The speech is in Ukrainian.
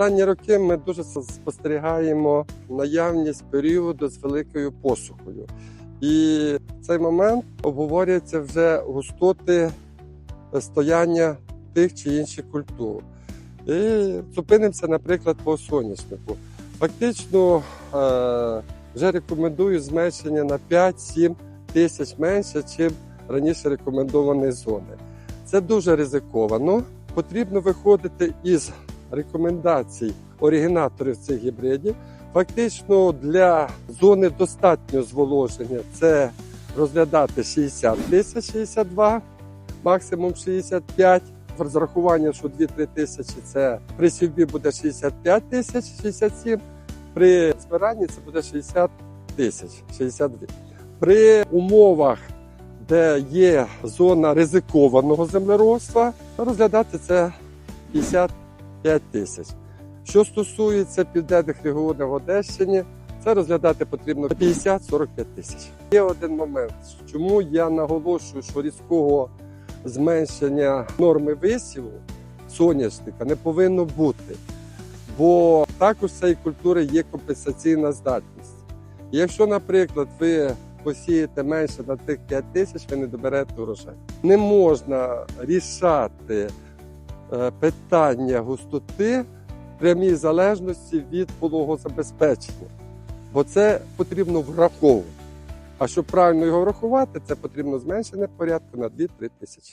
Останні роки ми дуже спостерігаємо наявність періоду з великою посухою. І в цей момент обговорюється вже густоти стояння тих чи інших культур. І зупинимося, наприклад, по соняшнику. Фактично е, вже рекомендую зменшення на 5-7 тисяч менше, чим раніше рекомендовані зони. Це дуже ризиковано. Потрібно виходити із рекомендацій оригінаторів цих гібридів. Фактично для зони достатньо зволоження це розглядати 60 тисяч 62, максимум 65. З зарахуванням, що 2-3 тисячі це при сівбі буде 65 тисяч 67, при збиранні це буде 60 тисяч 62. При умовах, де є зона ризикованого землеробства, розглядати це 55 тисяч. Що стосується південних регіонів Одещині, це розглядати потрібно 50-45 тисяч. Є один момент, чому я наголошую, що різкого зменшення норми висіву соняшника не повинно бути, бо також цієї культури є компенсаційна здатність. Якщо, наприклад, ви посієте менше на тих 5 тисяч, ви не доберете урожай. Не можна рішати питання густоти прямій залежності від пологозабезпечення, бо це потрібно враховувати. А щоб правильно його врахувати, це потрібно зменшення порядку на 2-3 тисячі.